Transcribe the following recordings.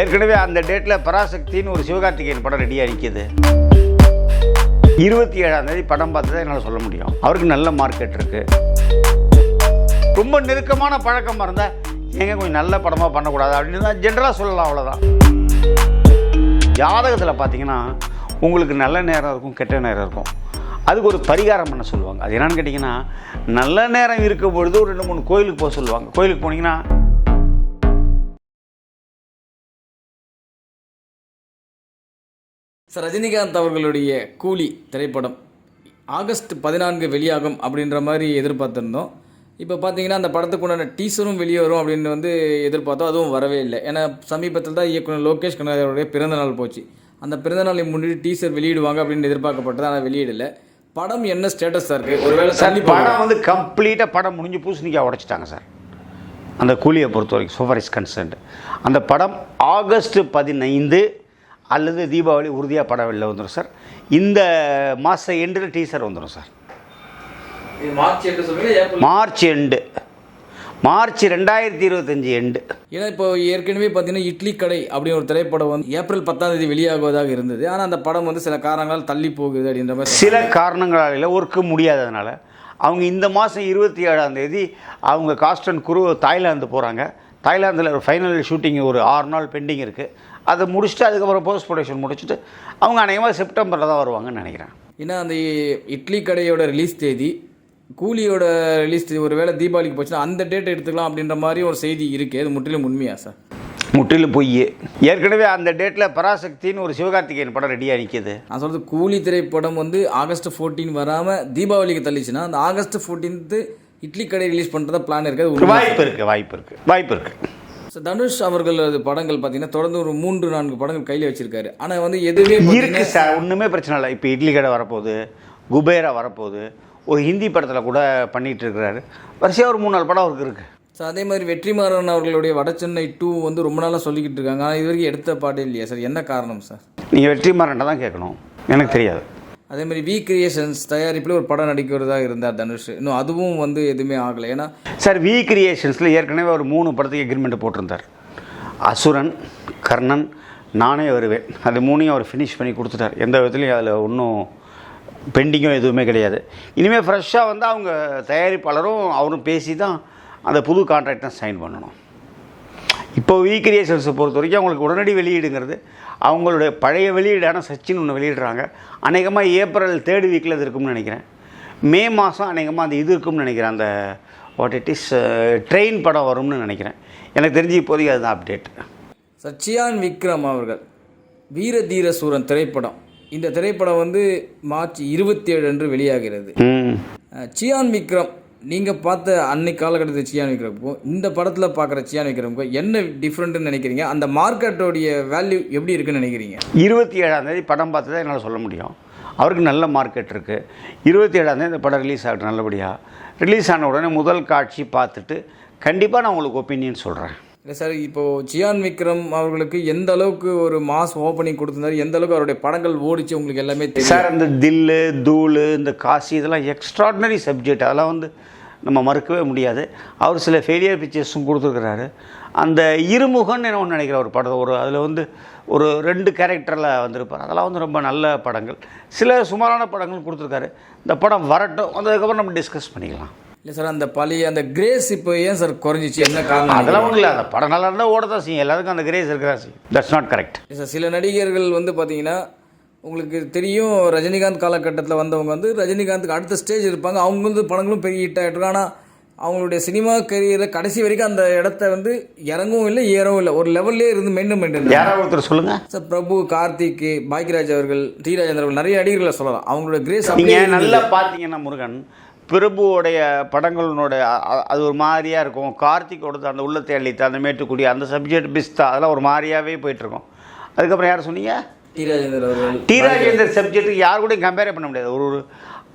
ஏற்கனவே அந்த டேட்டில் பராசக்தின்னு ஒரு சிவகார்த்திகேயன் படம் ரெடியாக நிற்கிது இருபத்தி ஏழாம் தேதி படம் பார்த்து தான் என்னால் சொல்ல முடியும். அவருக்கு நல்ல மார்க்கெட் இருக்குது ரொம்ப நெருக்கமான பழக்கமாக இருந்தால் எங்கே கொஞ்சம் நல்ல படமாக பண்ணக்கூடாது? அப்படின்னு தான் ஜென்ரலாக சொல்லலாம் அவ்வளோதான் ஜாதகத்தில் பார்த்தீங்கன்னா உங்களுக்கு நல்ல நேரம் இருக்கும் கெட்ட நேரம் இருக்கும். அதுக்கு ஒரு பரிகாரம் பண்ண சொல்லுவாங்க. அது என்னென்னு கேட்டிங்கன்னா நல்ல நேரம் இருக்கும் பொழுது ஒரு ரெண்டு மூணு கோயிலுக்கு போக சொல்லுவாங்க. கோயிலுக்கு போனீங்கன்னா சார் ரஜினிகாந்த் அவர்களுடைய கூலி திரைப்படம். ஆகஸ்ட் பதினான்கு வெளியாகும் அப்படின்ற மாதிரி எதிர்பார்த்துருந்தோம். இப்போ பார்த்தீங்கன்னா அந்த படத்துக்கு உண்டான டீசரும் வெளியே வரும் அப்படின்னு வந்து எதிர்பார்த்தோம். அதுவும் வரவே இல்லை. ஏன்னா சமீபத்தில் தான் இயக்குனர் லோகேஷ் கனகராஜருடைய பிறந்தநாள் போச்சு. அந்த பிறந்தநாளை முன்னிட்டு டீசர் வெளியிடுவாங்க அப்படின்னு எதிர்பார்க்கப்பட்டது. ஆனால் வெளியிடல. படம் என்ன ஸ்டேட்டஸ் சார் இருக்குது ஒருவேளை சார். படம் வந்து கம்ப்ளீட்டாக படம் முடிஞ்சு பூசணிக்காய் உடைச்சிட்டாங்க சார் அந்த கூலியை பொறுத்த வரைக்கும் சோஃபார் இஸ் கன்சர்ன்ட் அந்த படம் ஆகஸ்ட் பதினைந்து அல்லது தீபாவளி உறுதியாக படம் வெளில வந்துடும் சார். இந்த மாத எண்டில் டீசர் வந்துடும் சார். மார்ச் எண்டு மார்ச் ரெண்டாயிரத்தி இருபத்தஞ்சி எண்டு ஏன்னா இப்போ ஏற்கனவே பார்த்தீங்கன்னா இட்லி கடை அப்படின்னு ஒரு திரைப்படம் வந்து ஏப்ரல் பத்தாம் தேதி வெளியாகுவதாக இருந்தது. ஆனால் அந்த படம் வந்து சில காரணங்களால் தள்ளி போகுது அப்படின்ற மாதிரி சில காரணங்களால் ஒர்க்கு முடியாததுனால. அவங்க இந்த மாதம் இருபத்தி ஏழாம் தேதி அவங்க காஸ்ட் அண்ட் குரு தாய்லாந்து போகிறாங்க தாய்லாந்தில் ஒரு ஃபைனல் ஷூட்டிங் ஒரு ஆறு நாள் பெண்டிங் இருக்குது அதை முடிச்சுட்டு அதுக்கப்புறம் போஸ்ட் ப்ரொடக்ஷன் முடிச்சுட்டு அவங்க அநேகமாக செப்டம்பரில் தான் வருவாங்கன்னு நினைக்கிறேன். ஏன்னா அந்த இட்லி கடையோட ரிலீஸ் தேதி கூலியோட ரிலீஸ் தேதி ஒரு வேளை தீபாவளிக்கு போச்சுன்னா அந்த டேட் எடுத்துக்கலாம் அப்படின்ற மாதிரி ஒரு செய்தி இருக்குது அது முற்றிலும் உண்மையா சார்? முற்றிலும் பொய் ஏற்கனவே அந்த டேட்டில் பராசக்தின்னு ஒரு சிவகார்த்திகேயன் படம் ரெடியாக நிற்கிது நான் சொல்கிறது கூலி திரைப்படம் வந்து ஆகஸ்ட் ஃபோர்டீன் வராமல் தீபாவளிக்கு தள்ளிச்சுன்னா அந்த ஆகஸ்ட் ஃபோர்டீன்த்து இட்லி கடை ரிலீஸ் பண்ணுறதா பிளான் இருக்குது வாய்ப்பு இருக்குது வாய்ப்பு இருக்குது வாய்ப்பு இருக்குது சார் தனுஷ் அவர்களது படங்கள் பார்த்தீங்கன்னா தொடர்ந்து ஒரு மூன்று நான்கு படங்கள் கையில் வச்சிருக்காரு. ஆனால் வந்து எதுவுமே இருக்கு சார் ஒன்றுமே பிரச்சனை இல்லை. இப்போ இட்லி கடை வரப்போகுது குபேரா வரப்போகுது ஒரு ஹிந்தி படத்தில் கூட பண்ணிகிட்டு இருக்கிறாரு. வரிசையாக ஒரு மூணு நாலு படம் அவருக்கு இருக்குது சார் அதே மாதிரி வெற்றிமாறன் அவர்களுடைய வடசென்னை டூ வந்து ரொம்ப நாளாக சொல்லிக்கிட்டு இருக்காங்க. ஆனால் இது வரைக்கும் எடுத்த பாட்டே இல்லையா சார் என்ன காரணம் சார் நீங்கள் வெற்றிமாறன்ட்ட தான் கேட்கணும். எனக்கு தெரியாது. அதேமாதிரி வி கிரியேஷன்ஸ் தயாரிப்பில் ஒரு படம் நடிக்கிறதா இருந்தார் தனுஷ். இன்னும் அதுவும் வந்து எதுவுமே ஆகலை. ஏன்னா சார் வி கிரியேஷன்ஸில் ஏற்கனவே ஒரு மூணு படத்துக்கு எக்ரிமெண்ட் போட்டிருந்தார். அசுரன் கர்ணன் நானே வருவேன். அது மூணையும் அவர் ஃபினிஷ் பண்ணி கொடுத்துட்டார். எந்த விதத்துலையும் அதில் ஒன்றும் பெண்டிங்கும் எதுவுமே கிடையாது. இனிமேல் ஃப்ரெஷ்ஷாக வந்து அவங்க தயாரிப்பாளரும் அவரும் பேசி தான் அந்த புது கான்ட்ராக்ட் தான் சைன் பண்ணணும். இப்போ வி கிரியேஷன்ஸை பொறுத்த வரைக்கும் அவங்களுக்கு உடனடி வெளியீடுங்கிறது அவங்களுடைய பழைய வெளியீடான சச்சின் ஒன்று வெளியிடுறாங்க. அநேகமாக ஏப்ரல் தேர்ட் வீக்கில் அது இருக்கும்னு நினைக்கிறேன். மே மாதம் அநேகமாக அந்த இது இருக்கும்னு நினைக்கிறேன். அந்த வாட் இட் இஸ் ட்ரெயின் படம் வரும்னு நினைக்கிறேன். எனக்கு தெரிஞ்சு இப்போதைக்கு அதுதான் அப்டேட் சச்சியான் விக்ரம் அவர்கள் வீர தீர சூரன் திரைப்படம். இந்த திரைப்படம் வந்து மார்ச் இருபத்தி ஏழு அன்று வெளியாகிறது. சியான் விக்ரம் நீங்கள் பார்த்த அன்னைக்கு காலகட்டத்தில் சியான் விக்ரமுக்கும் இந்த படத்தில் பார்க்குற சியான் விக்ரமுக்கும் என்ன டிஃப்ரெண்ட்டுன்னு நினைக்கிறீங்க? அந்த மார்க்கெட்டோடைய வேல்யூ எப்படி இருக்குன்னு நினைக்கிறீங்க? இருபத்தி ஏழாம் தேதி படம் பார்த்து தான் என்னால் சொல்ல முடியும். அவருக்கு நல்ல மார்க்கெட் இருக்குது இருபத்தி ஏழாம் தேதி இந்த படம் ரிலீஸ் ஆகிட்டு நல்லபடியாக ரிலீஸ் ஆன உடனே முதல் காட்சி பார்த்துட்டு கண்டிப்பாக நான் உங்களுக்கு ஒப்பீனியன் சொல்கிறேன் இல்லை சார் இப்போது ஜியான் விக்ரம் அவர்களுக்கு எந்த அளவுக்கு ஒரு மாஸ் ஓப்பனிங் கொடுத்துருந்தாரு எந்த அளவுக்கு அவருடைய படங்கள் ஓடிச்சு உங்களுக்கு எல்லாமே தெரியும்? சார் அந்த தில்லு தூளு இந்த காசி இதெல்லாம் எக்ஸ்ட்ராடினரி சப்ஜெக்ட் அதெல்லாம் வந்து நம்ம மறுக்கவே முடியாது. அவர் சில ஃபெயிலியர் பிக்சர்ஸும் கொடுத்துருக்குறாரு. அந்த இருமுகன்னு என்ன ஒன்று நினைக்கிற ஒரு படம் ஒரு அதில் வந்து ஒரு ரெண்டு கேரக்டரில் வந்திருப்பார். அதெல்லாம் வந்து ரொம்ப நல்ல படங்கள். சில சுமாரான படங்கள் கொடுத்துருக்காரு. இந்த படம் வரட்டும் வந்ததுக்கப்புறம் நம்ம டிஸ்கஸ் பண்ணிக்கலாம். இல்லை சார் அந்த பழைய அந்த கிரேஸ் இப்போ ஏன் சார் குறைஞ்சிச்சு? என்ன காரணம்? அதெல்லாம் ஒன்றும் இல்லை அந்த படம் நல்லா இருந்தால் ஓட தான் செய்யும். எல்லாருக்கும் அந்த கிரேஸ் இருக்கிறா செய்யும். தட்ஸ் நாட் கரெக்ட் சார் சில நடிகர்கள் வந்து பார்த்தீங்கன்னா உங்களுக்கு தெரியும் ரஜினிகாந்த் காலகட்டத்தில் வந்தவங்க வந்து ரஜினிகாந்துக்கு அடுத்த ஸ்டேஜ் இருப்பாங்க. அவங்க வந்து படங்களும் பெரிய ஹிட் ஆகிட்டு ஆனால் அவங்களுடைய சினிமா கரியரில் கடைசி வரைக்கும் அந்த இடத்த வந்து இறங்கவும் இல்லை ஏறவும் இல்லை. ஒரு லெவல்லே இருந்து மெயின்டைன் பண்ணிட்டு யாராவது ஒருத்தர் சொல்லுங்கள் சார் பிரபு கார்த்திக் பாக்யராஜ் அவர்கள் டி ராஜேந்திர அவர்கள் நிறைய நடிகர்களை சொல்லலாம். அவங்களோட கிரேஸ் நீங்கள். நல்லா பார்த்தீங்கன்னா முருகன் பிரபுவோடைய படங்களுடைய அது ஒரு மாதிரியாக இருக்கும். கார்த்திகோடது அந்த உள்ளத்தை அள்ளித்து அந்த மேட்டுக்குடி அந்த சப்ஜெக்ட் பிஸ்தா அதெல்லாம் ஒரு மாதிரியாகவே போயிட்டுருக்கும். அதுக்கப்புறம் யார் சொன்னீங்க? டி ராஜேந்தர் சப்ஜெக்ட்டுக்கு யார் கூடயும் கம்பேரே பண்ண முடியாது. ஒரு ஒரு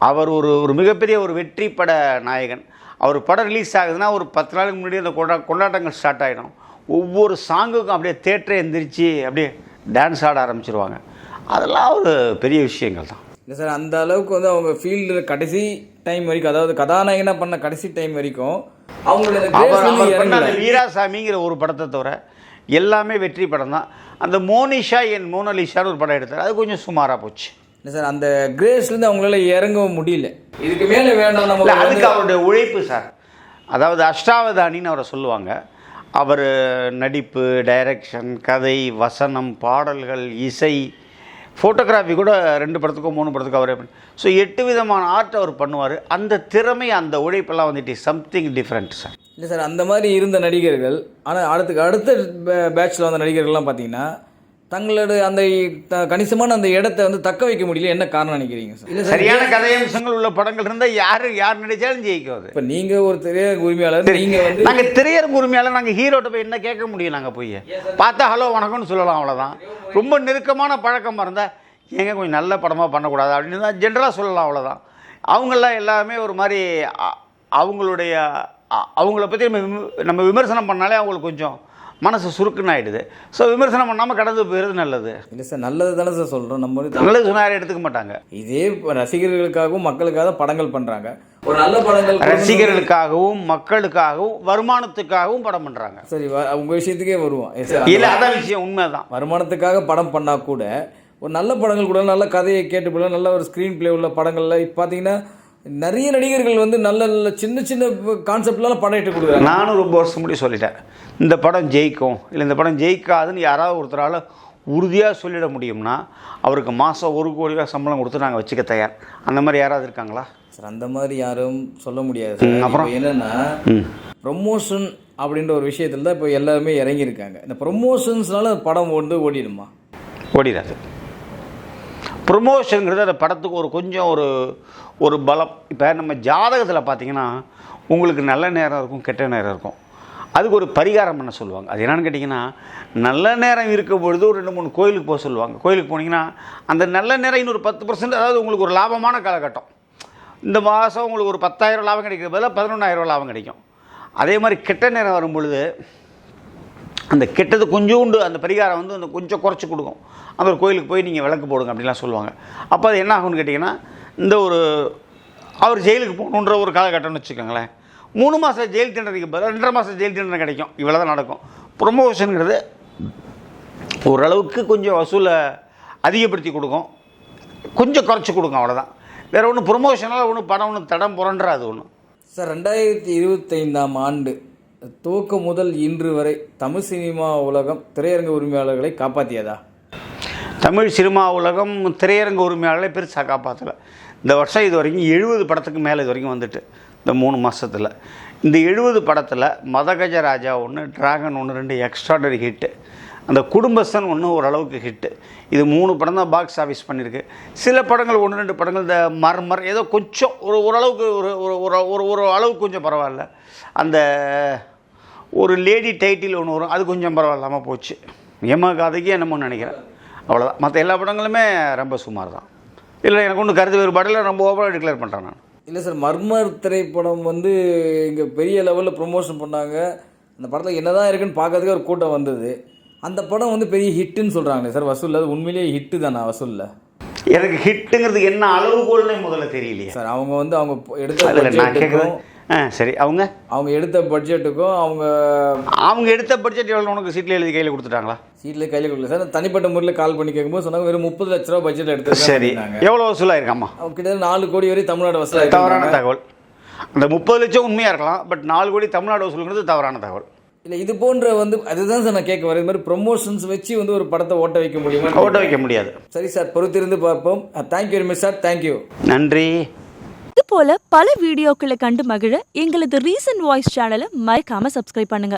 அவர் ஒரு ஒரு மிகப்பெரிய ஒரு வெற்றி பட நாயகன். அவர் படம் ரிலீஸ் ஆகுதுன்னா ஒரு பத்து நாளுக்கு முன்னாடி அந்த கொண்டா கொண்டாட்டங்கள் ஸ்டார்ட் ஆகிடும் ஒவ்வொரு சாங்குக்கும் அப்படியே தேட்டரை எந்திரிச்சு அப்படியே டான்ஸ் ஆட ஆரம்பிச்சிருவாங்க. அதெல்லாம் ஒரு பெரிய விஷயங்கள் தான். இல்லை சார் அந்த அளவுக்கு வந்து அவங்க ஃபீல்டில் கடைசி டைம் வரைக்கும் அதாவது கதாநாயகனாக பண்ண கடைசி டைம் வரைக்கும். அந்த வீராசாமிங்கிற ஒரு படத்தை தவிர எல்லாமே வெற்றி படம் தான். அந்த மோனிஷா என் மோனலிஷான்னு ஒரு படம் எடுத்தார். அது கொஞ்சம் சுமாராக போச்சு. இல்லை சார் அந்த கிரேஸ்லேருந்து அவங்களால இறங்கவும் முடியல. இதுக்கு மேலே வேண்டாம் நம்ம அதுக்கு அவருடைய உழைப்பு சார். அதாவது அஷ்டாவதானின்னு அவரை சொல்லுவாங்க. அவர் நடிப்பு டைரக்ஷன் கதை வசனம் பாடல்கள் இசை ஃபோட்டோகிராஃபி கூட ரெண்டு படத்துக்கோ மூணு படத்துக்கோ அவரே ஸோ எட்டு விதமான ஆர்ட் அவர் பண்ணுவார். அந்த திறமை அந்த உழைப்பெல்லாம் வந்துட்டு சம்திங் டிஃப்ரெண்ட் சார் இல்லை சார் அந்த மாதிரி இருந்த நடிகர்கள் ஆனால் அடுத்து அடுத்த பேட்சில் வந்த நடிகர்கள்லாம் பார்த்தீங்கன்னா தங்களோட அந்த கணிசமான அந்த இடத்த வந்து தக்க வைக்க முடியல. என்ன காரணம் நினைக்கிறீங்க சார் இல்லை சார் சரியான கதையம்சங்கள் உள்ள படங்கள் இருந்தால் யார் யார் நடித்தாலும் ஜெயிக்கும் அது இப்போ நீங்கள் ஒரு திரையரங்க உரிமையாளர் நீங்கள் வந்து நாங்கள் திரையரங்கு உரிமையாளர் நாங்கள் ஹீரோட்ட போய் என்ன கேட்க முடியும் நாங்கள் போய்? பார்த்தா ஹலோ வணக்கம்னு சொல்லலாம் அவ்வளோதான் ரொம்ப நெருக்கமான பழக்கமாக இருந்தால் ஏங்க கொஞ்சம் நல்ல படமாக பண்ணக்கூடாது? அப்படின்னு தான் ஜென்ரலாக சொல்லலாம் அவ்வளோதான் அவங்கெல்லாம் எல்லாமே ஒரு மாதிரி அவங்களுடைய அவங்கள பற்றி நம்ம நம்ம விமர்சனம் பண்ணாலே அவங்களுக்கு கொஞ்சம் மனசு சுருக்குன்னு ஆகிடுது ஸோ விமர்சனம் பண்ணாமல் கடந்து போயிடுறது நல்லது. இல்லை சார் நல்லது தானே சார் சொல்கிறோம் நம்ம நல்லது சொன்னா யாரும் எடுத்துக்க மாட்டாங்க. இதே ரசிகர்களுக்காகவும் மக்களுக்காக படங்கள் பண்ணுறாங்க ஒரு நல்ல படங்கள் ரசிகர்களுக்காகவும் மக்களுக்காகவும் வருமானத்துக்காகவும் படம் பண்ணுறாங்க சரி உங்க விஷயத்துக்கே வருவோம். இல்லை அதான் விஷயம் உண்மைதான். வருமானத்துக்காக படம் பண்ணால் கூட ஒரு நல்ல படங்கள் கூட நல்ல கதையை கேட்டு போல நல்ல ஒரு ஸ்க்ரீன் ப்ளே உள்ள படங்கள்ல இப்போ பார்த்தீங்கன்னா நிறைய நடிகர்கள் வந்து நல்ல நல்ல சின்ன சின்ன கான்செப்ட்லாம் படம் எடுத்து கொடுக்குறாங்க. நானும் ரொம்ப வருஷம் முன்னாடி சொல்லிட்டேன். இந்த படம் ஜெயிக்கும் இல்லை இந்த படம் ஜெயிக்காதுன்னு யாராவது ஒருத்தரால் உறுதியாக சொல்லிட முடியும்னா அவருக்கு மாதம் ஒரு கோடி ரூபாய் சம்பளம் கொடுத்து நாங்கள் வச்சுக்க தயார். அந்த மாதிரி யாராவது இருக்காங்களா? சார் அந்த மாதிரி யாரும் சொல்ல முடியாது அப்புறம்? என்னன்னா ப்ரொமோஷன் அப்படின்ற ஒரு விஷயத்தில் தான் இப்போ எல்லாருமே இறங்கியிருக்காங்க. இந்த ப்ரொமோஷன்ஸ்னால படம் வந்து ஓடிடுமா? ஓடிடாது ப்ரொமோஷனுங்கிறது அந்த படத்துக்கு ஒரு கொஞ்சம் ஒரு ஒரு பலம். இப்போ நம்ம ஜாதகத்தில் பார்த்தீங்கன்னா உங்களுக்கு நல்ல நேரம் இருக்கும் கெட்ட நேரம் இருக்கும். அதுக்கு ஒரு பரிகாரம் பண்ண சொல்லுவாங்க. அது என்னன்னு கேட்டிங்கன்னா நல்ல நேரம் இருக்கும் பொழுது ஒரு ரெண்டு மூணு கோயிலுக்கு போக சொல்லுவாங்க. கோயிலுக்கு போனீங்கன்னா அந்த நல்ல நேரம் இன்னொரு பத்து பர்சன்ட் அதாவது உங்களுக்கு ஒரு லாபமான காலகட்டம். இந்த மாதம் உங்களுக்கு ஒரு பத்தாயிரம் லாபம் கிடைக்கிற பதிலாக பதினொன்றாயிரம் லாபம் கிடைக்கும். அதே மாதிரி கெட்ட நேரம் வரும் பொழுது அந்த கெட்டது கொஞ்சோண்டு அந்த பரிகாரம் வந்து அந்த கொஞ்சம் குறைச்சி கொடுக்கும். அந்த ஒரு கோயிலுக்கு போய் நீங்கள் விளக்கு போடுங்க அப்படிலாம் சொல்லுவாங்க. அப்போ அது என்ன ஆகும்னு கேட்டிங்கன்னா இந்த ஒரு அவர் ஜெயிலுக்கு போகணுன்ற ஒரு காலகட்டம்னு வச்சுக்கோங்களேன். மூணு மாதம் ஜெயில் தண்டனைக்கு பதிலாக ரெண்டரை மாதம் ஜெயில் தண்டனை கிடைக்கும். இவ்வளோ தான் நடக்கும். ப்ரொமோஷனுங்கிறது ஓரளவுக்கு கொஞ்சம் வசூலை அதிகப்படுத்தி கொடுக்கும். கொஞ்சம் குறைச்சி கொடுக்கும் அவ்வளோதான் வேறு ஒன்றும் ப்ரொமோஷனால் ஒன்றும் படம் ஒன்றும் தடம் புரண்டுறாது ஒன்றும் சார் ரெண்டாயிரத்தி இருபத்தைந்தாம் ஆண்டு துவக்கம் முதல் இன்று வரை தமிழ் சினிமா உலகம் திரையரங்க உரிமையாளர்களை காப்பாற்றியதா தமிழ் சினிமா உலகம் திரையரங்க உரிமையாளர்களை பெருசாக காப்பாற்றலை இந்த வருஷம் இது வரைக்கும் எழுபது படத்துக்கு மேலே இது வரைக்கும் வந்துட்டு இந்த மூணு மாதத்தில் இந்த எழுபது படத்தில் மதகஜ ராஜா ஒன்று டிராகன் ஒன்று ரெண்டு எக்ஸ்ட்ராடரி ஹிட்டு அந்த குடும்பஸ்தன் ஒன்று ஓரளவுக்கு ஹிட்டு இது மூணு படம் தான் பாக்ஸ் ஆஃபீஸ் பண்ணியிருக்கு சில படங்கள் ஒன்று ரெண்டு படங்கள் இந்த மர்மர் ஏதோ கொஞ்சம் ஒரு ஓரளவுக்கு ஒரு ஒரு ஒரு ஒரு ஒரு அளவுக்கு கொஞ்சம் பரவாயில்ல. அந்த ஒரு லேடி டைட்டில் ஒன்று வரும் அது கொஞ்சம் பரவாயில்லாமல் போச்சு. ஏமா கதைக்கு என்னமோ நினைக்கிறேன். அவ்வளோதான் மற்ற எல்லா படங்களுமே ரொம்ப சுமார் தான் இல்லை எனக்கு ஒன்று கருத்து வேறுபாடில் ரொம்ப ஓவராக டிக்ளேர் பண்ணுறேன் நான். இல்லை சார் மர்மர் திரைப்படம் வந்து இங்கே பெரிய லெவலில் ப்ரொமோஷன் பண்ணாங்க. அந்த படத்தில் என்னதான் இருக்குன்னு பார்க்கறதுக்கு ஒரு கூட்டம் வந்தது. அந்த படம் வந்து பெரிய ஹிட்டுன்னு சொல்கிறாங்களே சார் வசூலில் அது உண்மையிலேயே ஹிட்டு தானே வசூலில்? எனக்கு ஹிட்டுங்கிறதுக்கு என்ன அளவுகோல்னே முதல்ல தெரியலையே. சார் அவங்க வந்து அவங்க எடுத்த ஆ சரி அவங்க? அவங்க எடுத்த பட்ஜெட்டுக்கும் அவங்க அவங்க எடுத்த பட்ஜெட் எவ்வளோ உனக்கு சீட்டில் எழுதி கையில் கொடுத்துட்டாங்களா? சீட்டில் கையில் கொடுக்கல சார் தனிப்பட்ட முறையில் கால் பண்ணி கேட்கும்போது சொன்னாங்க வெறும் முப்பது லட்ச ரூபா பட்ஜெட் எடுத்து சரி எவ்வளோ வசூலாக இருக்காம்மா அவங்க கிட்டத்தட்ட நாலு கோடி வரை தமிழ்நாடு வசூல் தவறான தகவல். அந்த முப்பது லட்சம் உண்மையாக இருக்கலாம் பட் நாலு கோடி தமிழ்நாடு வசூலுங்கிறது தவறான தகவல். இல்லை இது போன்ற வந்து அதுதான் சார் நான் கேட்க வரேன். இது மாதிரி ப்ரொமோஷன்ஸ் வச்சு வந்து ஒரு படத்தை ஓட்ட வைக்க முடியுமா? ஓட்ட வைக்க முடியாது. சரி சார் பொறுத்திருந்து பார்ப்போம். Thank you very much sir thank you நன்றி. இது போல பல வீடியோக்களை கண்டு மகிழ எங்களது ரீசன்ட் வாய்ஸ் சேனலை மறக்காம சப்ஸ்கிரைப் பண்ணுங்க.